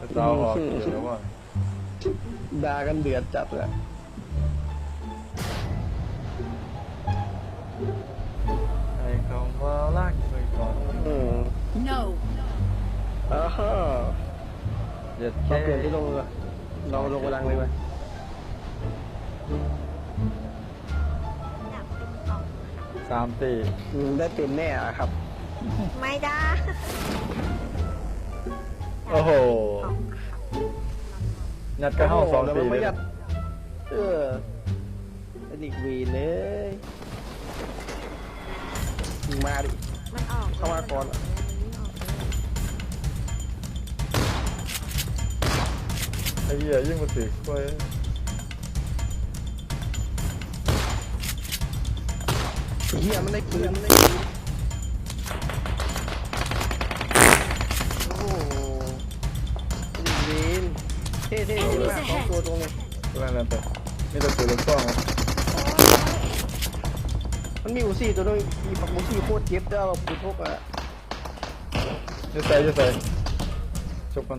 จะเจ้าออกเดี๋ยวแล้วว่าด่ากันเดือดจัดเลยไอ้คำว่ารักไปก่อนอืม No. อ้าวเย็ดเราแค่เปลี่ยนที่ลงเลยเราลงกระดังเลยไหมสามตีอืมได้เป็นแน่อะครับ ไม่ได้ โอ้โหยัดกระห้าสองแล้วตีมันเลไม่ยยัดเออไอ้ดิกวีนเลยมาดิ มันออกเข้ามาก่อนอะไอ้เหี้ยยิ่งมาติดกล้วยเฮียมันได้ปืนมันได้ปืนโอ้โหไอ้ดิกวีน เท่ๆเท่มากสองตัวตรงนี้ก็แล้วแต่มีแต่ปืนลูกซองมันมีอูซี่ตัวนึงมีปักอูซี่โคตรเจ็บด้อแบบปืนพกอะอยืดใส่อยืดใส่จบกัน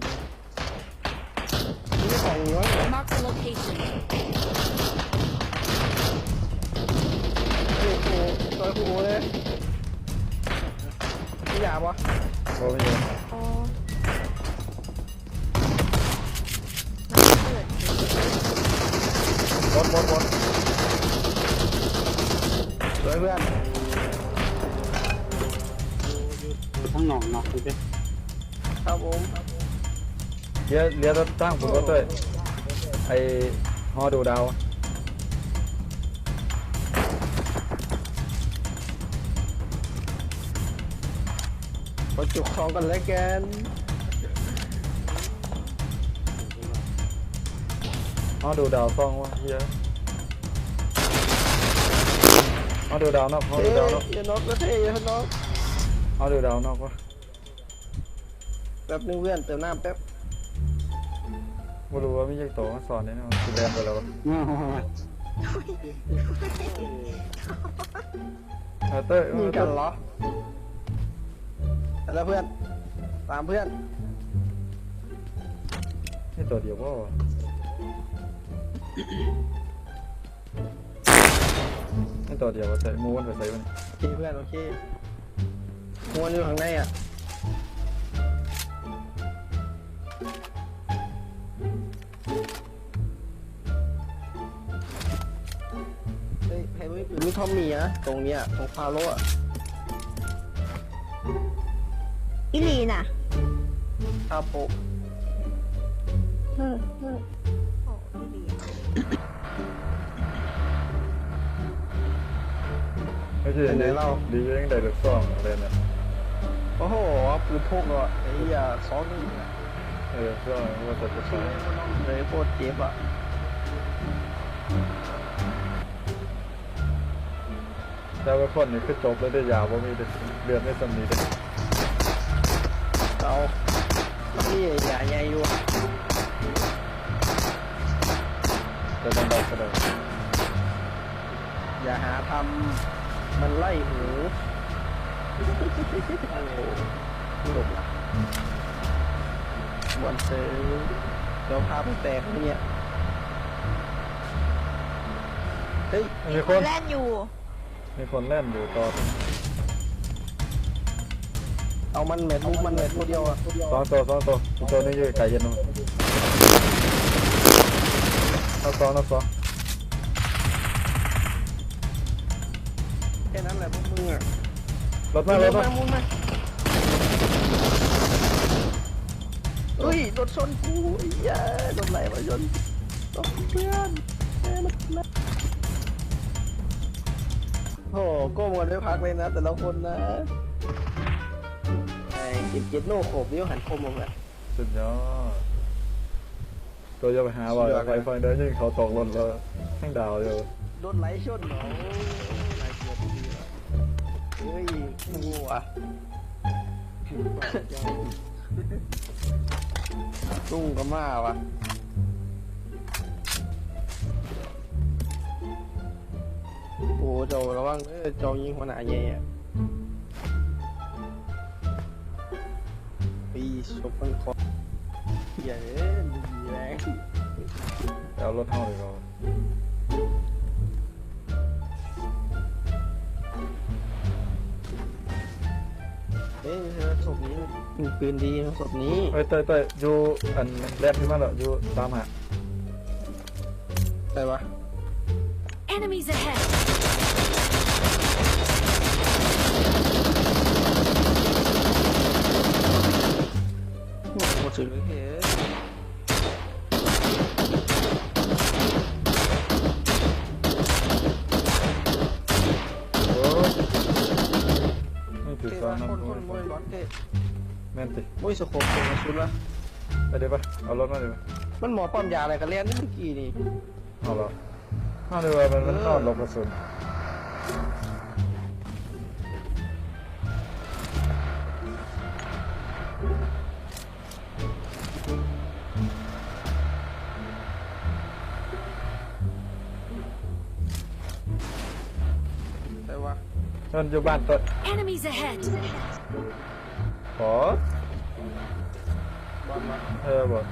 มีสองร้อย Mark the location. โอ้โหตัวโอ้โหเลยไม่อยากวะ โอ้ย ดบดบดสวยเพื่อนทั้งหนองเนาะดูดิครับผมเลี้ยเลี้ยรถตั้งผมรถด้วยไอ้ฮอดูดาวขอจุกของกันแล้วกัน ฮอดูดาวซองวะเฮียฮอดูดาวนอกฮอเฮ้ดูยดาวนอกอย่าน็อกนะเท่อย่าน็อกฮอดูดาวนอกวะแป๊บนึงเพื่อนเติมน้ำแป๊บไม่รู้ว่ามีเจ้าตัวมาสอนได้นะคือแรงไปแล้ววะเออเต้ยมีกันเหรอแล้วเพื่อน ตามเพื่อนนี่ตัวเดียวว่า วะนี่ตัวเดียววะใส่มูนไปใส่มันโอเคเพื่อนโอเคมวนอยู่ข้างในอะเฮ้ยใครไม่ปืนมีทอมมี่อะตรงเนี้ยตรงฟาโร่อะอีลีน่ะคาโปะโอ้อีลี ไม่ใช่ดีดียังได้ลูกซองอะไรเนี่ยโอ้โหปืนพกอะไอ้เหี้ยสองหนึ่งอะเออซองว่าแต่จะใช้เลยโคตรเจ็บอะแต่ว่าคนนี่คือจบแล้วได้ยาวว่ามีเดือนไม่สำนีเลยเอานี่อย่าใหญ่อยู่ จะต้องได้ก็ได้อย่าหาทำมันไล่หูโอ้โหหลบละวันเซอร์เดี๋ยวพาไปแตกเนี่ยเฮ้ยมีคนแล่นอยู่ มีคนเล่นอยู่ต่อเอามันแมทมุกมันแมทตัวเดียวอะสองตัวสองตัวอีกตัวนึงอยู่ไก่เย็นนู่น เอาสองเอาสองแค่นั้นแหละพวกมึงอะรถมารถมามุนมาเฮ้ยรถชนกูไอ้เหี้ยรถไหลมาชนต้องเพื่อนแม่มันนะโอ้โหก้มกันไม่พักเลยนะ แต่ละคนนะไอ้เจ็บเจ็ดโน่ขบเดี๋ยวหันคมลงอะสุดยอด ตัวจะไปหาว่าไฟไฟเดินยิงเขาตกรถแล้วทั้งดาวอยู่โดนไหลชนเหรอไหลเกือบดีแล้วเฮ้ยกูอะตุ้งก็มาวะโอ้เจ้าระวังเออเจ้ายิงหัวหน้าใหญ่อะปีชกมันคอ เหี้ยเอ้ยมีแรงเอารถเท่าเลยก็เอ้ยเธอศพนี้มีปืนดีนะศพนี้เฮ้ยเต้ยเต้ยอยู่อันแรกที่มันเหรออยู่ตามหาใช่ปะ Enemies ahead! โอ้โห สุดเลยเฮ้ยโอ้ยไม่ถือซ้อนว่าน้ำคนคนมวยร้อนเท่แม่นติมวยสโคปเป็นชุดวะไปเดี๋ยวปะเอารถมาเดี๋ยวมันหมอปั๊มยาอะไรกันเล่นนี่เมื่อกี้นี่เอาเหรอเอาเดี๋ยวว่ามันมันนอนหลบกระสุน มันอยู่บ้านเต้ย Enemies ahead! ขอบอลมาเออบอก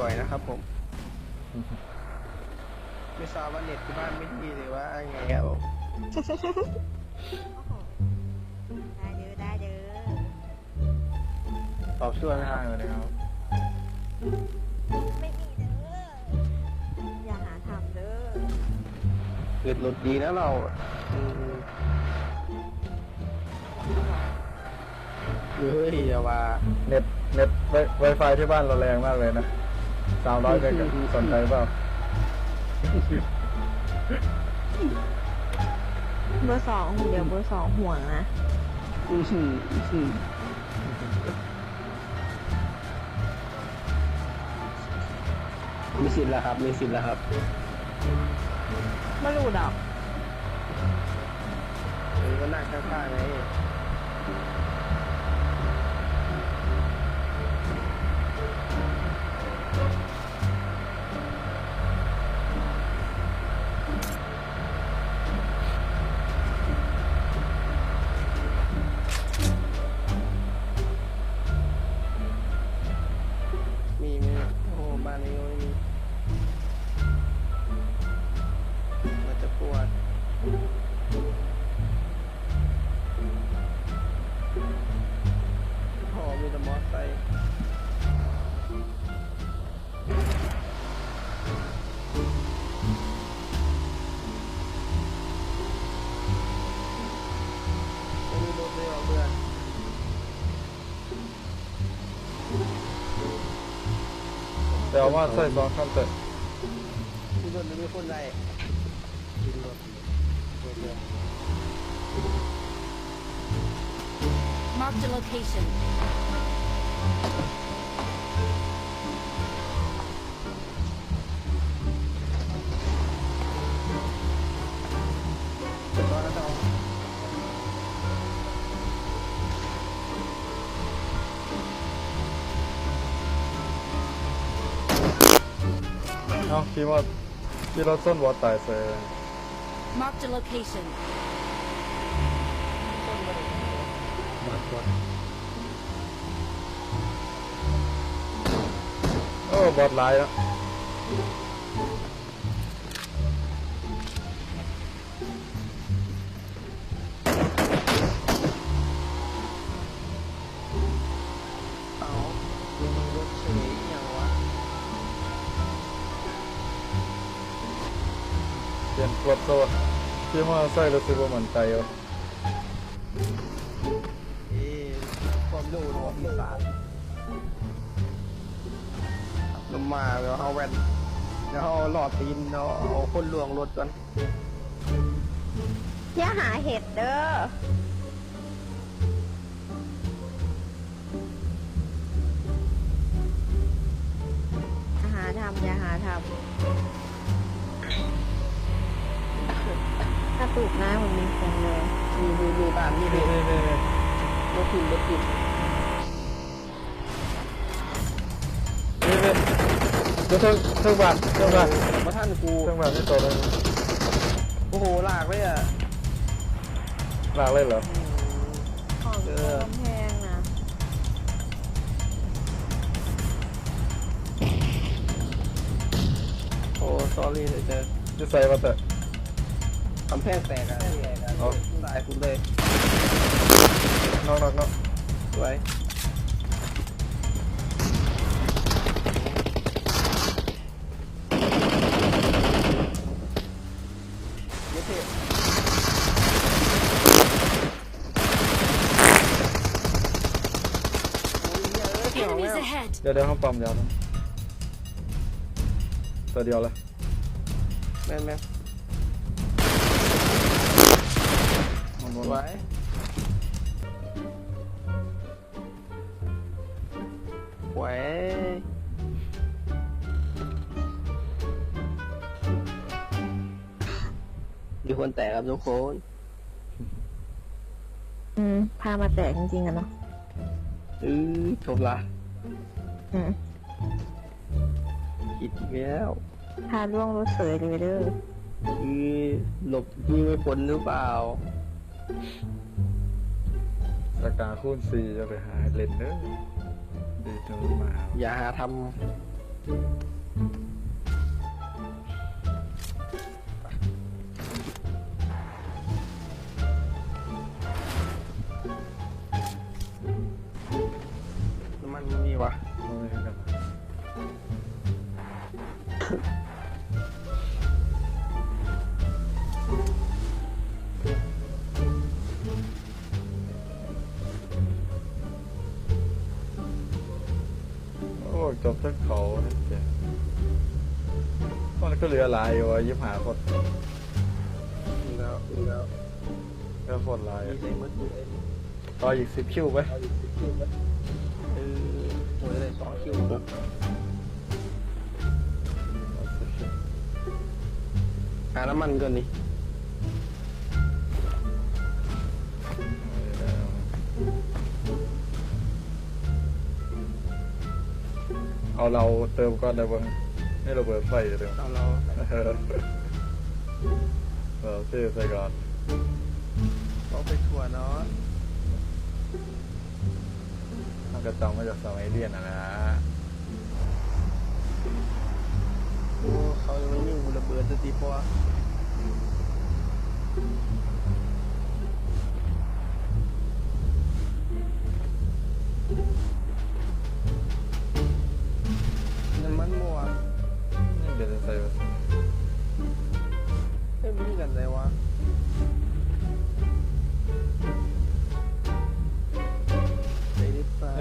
บ่อยนะครับผม ไม่ทราบว่าเน็ตที่บ้านไม่ดีหรือว่าไงครับผมได้เด้อได้เด้อตอบช่วยไหมคง่ารับยเลยครับ ไม่มีเด้ออย่าหาทำเด้อเกิดหลุดดีนะเราอืมเฮ้ยอย่าว่าเน็ตเน็ตไวไฟที่บ้านเราแรงมากเลยนะ สามร้อยเมกะสนใจเปล่าเบอร์สองเดี๋ยวเบอร์สองห่วงนะอื้อหืออื้อหือมีสิทธิ์แล้วครับ มีสิทธิ์แล้วครับไม่รู้ดอกเออก็นั่งข้างๆไง ถรถเดียว Marked a location. เอาคิดว่าที่รถส้นวอตายเซ่ Marked a location. โอ้บอดไลน์แล้ว เปลี่ยนกดโซ่คิดว่าใส่รู้สึกว่ามันใจวะเอ๊ะความรู้หรือว่าปีศาจลงมาแล้วเอาแว่นแล้วเอาหลอดตีนเอาเอาคนลวงรถก่อนอย่าหาเห็ดเด้อหาำอย่าหาทำ กระตุกนะมันมีเสียงเลยมีมีมีบ้านนี่เลยรถพิมพ์รถพิมพ์นี่นี่เดี๋ยวเทิงเทิงบาทเทิงบาทมาท่านกูเทิงบาทไม่โตเลยโอ้โหลากเลยอะลากเลยเหรอของโคมแพงนะโอ้ sorry เลยเจอจะใส่มาแต่ กำแพงแตกอะเอาตายคุณเลยนอกนอกนอกสวยเดี๋ยวเท่โอ้ยเหี้ยเอ้ยเกี่ยว Enemies แล้ว ahead! เดี๋ยวเดี๋ยวเขาปั๊มยาวนะตัวเดียวเลยแม่นแม่น มันบนไว้ไว้มีคนแตกครับทุกคน อืม พามาแตกจริงๆอะเนาะอือจบละอืมผิดอีกแล้วพาล่วงรถเสยเลยเด้อ อือหลบนี่ไม่พ้นหรือเปล่า รากาคูณสี่จะไปหาเลนเนอร์ดีจังมา อย่าหาทำ จบทั้งเขาทั้งเจ๊มันก็เหลือหลายอยู่ยิบหาคนมีแล้วแล้วคนหลายต่ออีกสิบคิวไปเออหจะได้สองคิวปุ๊บหาน้ำมันก่อนนี่ เอาเราเติมก่อนได้บ้างให้เราเปิดไฟเดี๋ยวเอาเราเออเราเท่ใส่ก่อนต้องไปทัวร์เนาะมันก็จำมาจากสมัยเรียนนะนะโอ้เขายังไม่ยิงกูระเบิดจะตีเพ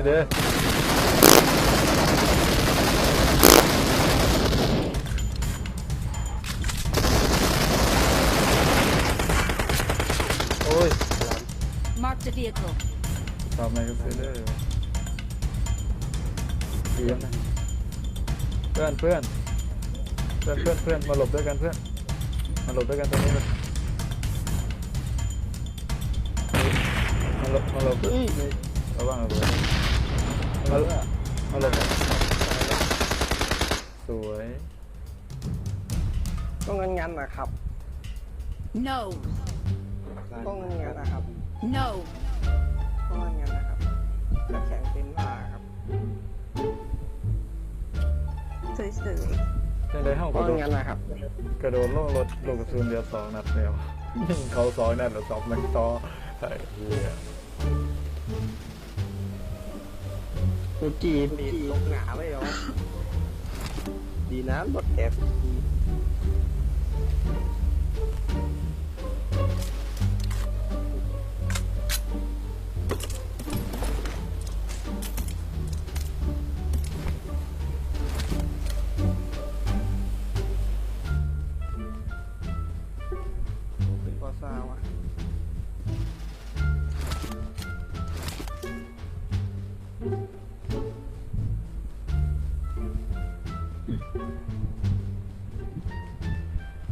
ดิป่านี่เด้อโอ้ย Marked a vehicle. ทำอะไรก็ซื้อได้เยี่ยมนะเพื่อนเพื่อนเพื่อนเพื่อนเพื่อนมาหลบด้วยกันเพื่อน มาหลบด้วยกันตรงนี้เลยมาหลบมาหลบเฮ้ยระวังระเบิด มาหลบมาหลบสวยต้องงันงันๆนะครับ No! ต้องงันงันๆนะครับ No! ต้องงันงันๆนะครับน้ำแข็งเต็มผ้าครับสวยในในห้องกต้อระงโดดงันนะครับ กระโดดลงรถลงกระสุนเดียวสองนัดเดียวยิงเขาสองนัดแล้วสองนัดต่อไอ้ กูจีบจีลงหนาไปเหรอดีนะรถแอบ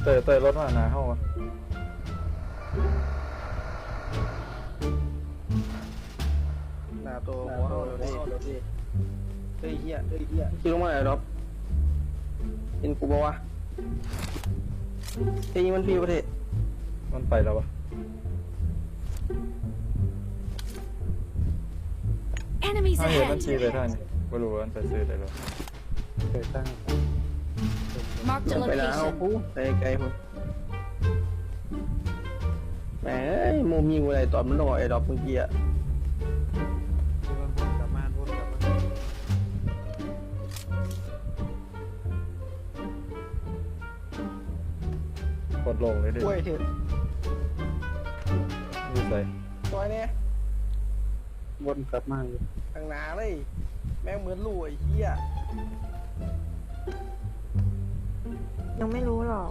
ตยเตยรถมาหนาเข้าวะหน้าตัวหัวเขาเดี๋ยวดิเฮ้ยเฮียเฮ้ยเฮียคิดลงมาไหนรอบเห็นกูบอกว่าเฮ้ยมันพี่ประเทศมันไปแล้ววะ Enemies ถ้าเห็นมัน ahead. ขี่ไปท่านไม่รู้ว่ามันไปซื้อได้หรอเคยตั้ง Marked a ไปแล้ว location. กูไปไกลพุ่นแหมมุมยิงอะไรตอนมันต้องออกไอ้ดอกเมื่อกี้อะวนกลับมาวนกลับมากดลงเลยดิกล้วยเถอะยืดใส่ซอยเนี่ยวนกลับมาอยู่ทางหนาเลย แม่งเหมือนลู่ไอ้เหี้ย ยังไม่รู้หรอก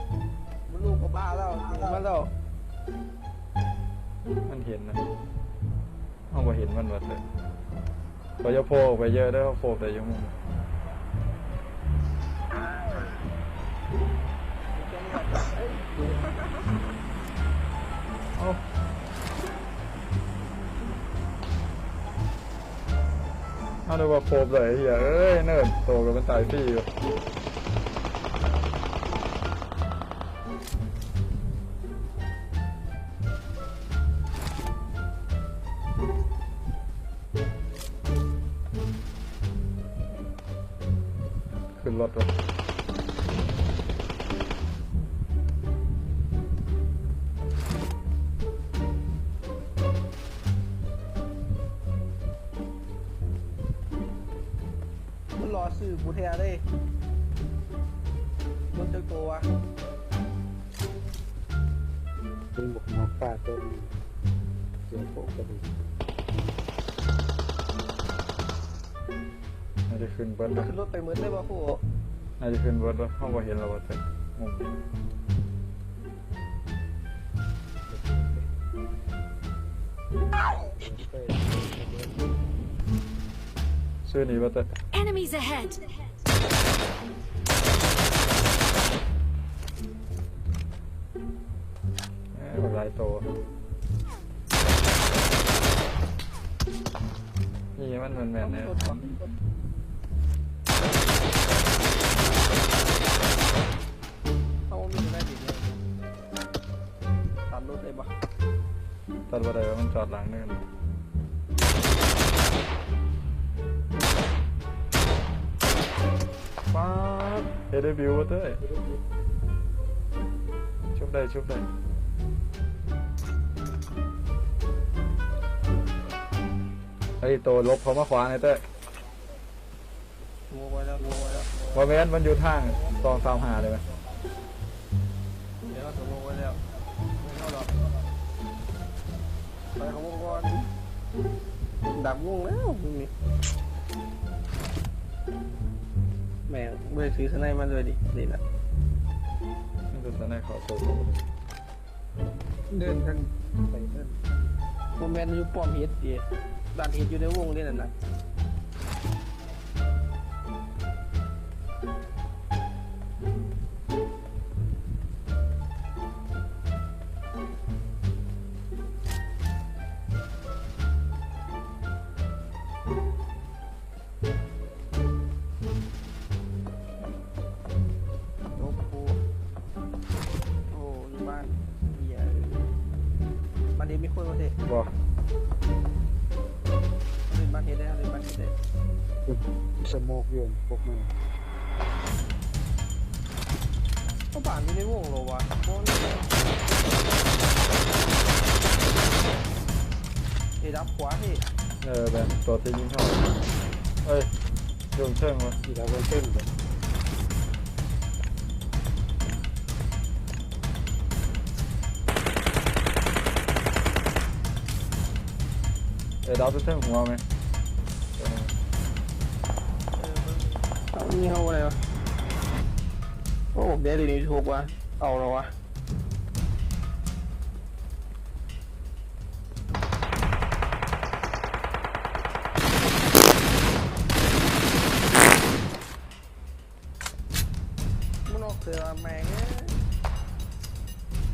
มันลู่กับบ้าแล้วเห็นมันแล้ว มันเห็นนะเอาไปเห็นมันวัดเลยเขาจะโผล่ออกไปเยอะได้อเขาโผล่ไปอยังมุมเอ้าเอาดูว่าโผล่เลยเฮียเอ้ยเนิร์ดโตกับมันตายฟรีอยู่ ดึงบวกหมอกฟาดตัวนี้เสียโปกกระดูกน่าจะขึ้นเบิร์ดวะขึ้นรถไปเหมือนเลยป่ะครูน่าจะขึ้นเบิร์ดวะเขาบอกเห็นเราวะแต่มุมซื้อหนีมาแต่ Enemies ahead. เอ้ยหลายตัวนี่มันเหมือนแมนเนี่ยเขามีได้ดีเลยตัดรถได้ปะตัดบันไดว่ามันจอดหลังเนินป๊าบเอเดบิวเต้ยชุบได้ชุบได้ ไอ้ตัวลบเขามาขวาไอ้เต้ยงัวไว้แล้วงัวไว้แล้วว่าแมนมันอยู่ทางตองสามหาเลยไหมเดี๋ยวสมมติไว้แล้วไม่เข้าหรอกไปของวงก่อนดักวงแล้วมึงนี่แม่งไม่ได้ซื้อสไนด์มาเลยดินี่นะมันจะสนายขอโทษเดินทั้งไปเดินโมแมนอยู่ป้อมเฮ็ดดิด้า นเฮ็ดอยู่ในวงนี่นั่นนะ นพวกมันก็บ้านอยู่ในวงเหรอวะโอ้นี่เฮ้ยรับขวาเฮ้ยเออแบบตัวตียิงเข้าเอ้ยโยงเชิงวะที่เราไปเต้นกันเอ้ยดาวไปเชิงหัวไหม เอานี่เออะไรวะโอ้เดี๋ยวเดี๋ยวนี้ถูกวะเอาแล้ววะนอกเสือแมงเอ้ย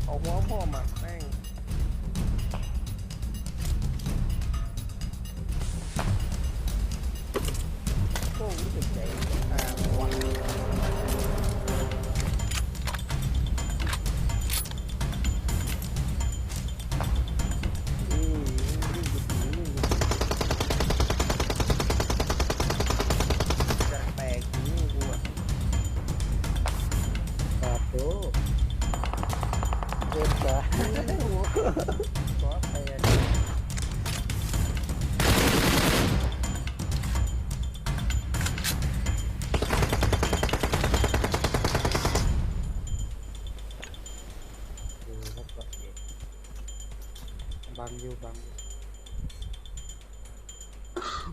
เอาหัวพ่อหมักแม่ง โอ้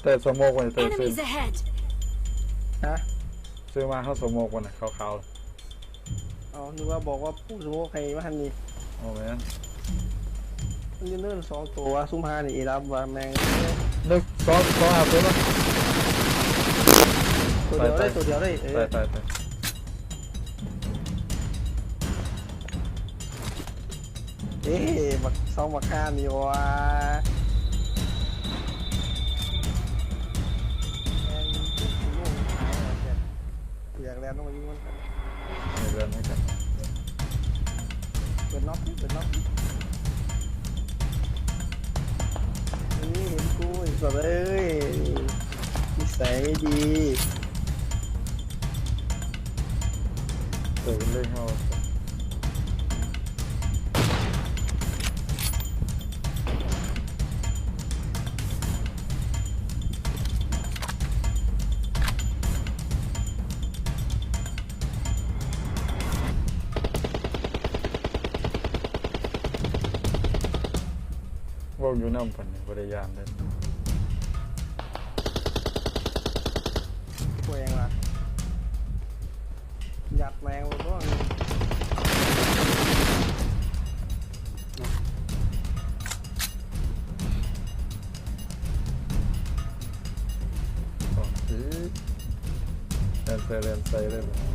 แต่สโมกวันแต่ซื้อ Enemies ahead! ฮะซื้อมาเขาสโมกวันน่ะขาวเอานึกว่าบอกว่าผู้สมมติใครว่าทันนี่ๆโอ้แม่นมันจะเนิ่นสองตัวซุ่มห้านี่อีรับว่าแมงนึกซ้อนซ้อนหาตัวเนาะตัวเดียวได้ตัวเดียวได้เอตาอยตายตายเอ๊ะบักสองบักห้านี่ว่า อยากแลนต้องมายิงมันไม่เดินให้กันเปิดล็อกดิเปิดล็อกดินี่เห็นกูอีกแบบเอ้ยนิสัยดี เปิดเลยเขา เว่าอยู่น้ำพันนี่บริยานเลยตัวเองล่ะหยัดแมงไปบ้างสองทีเรนเซเรนเซเลย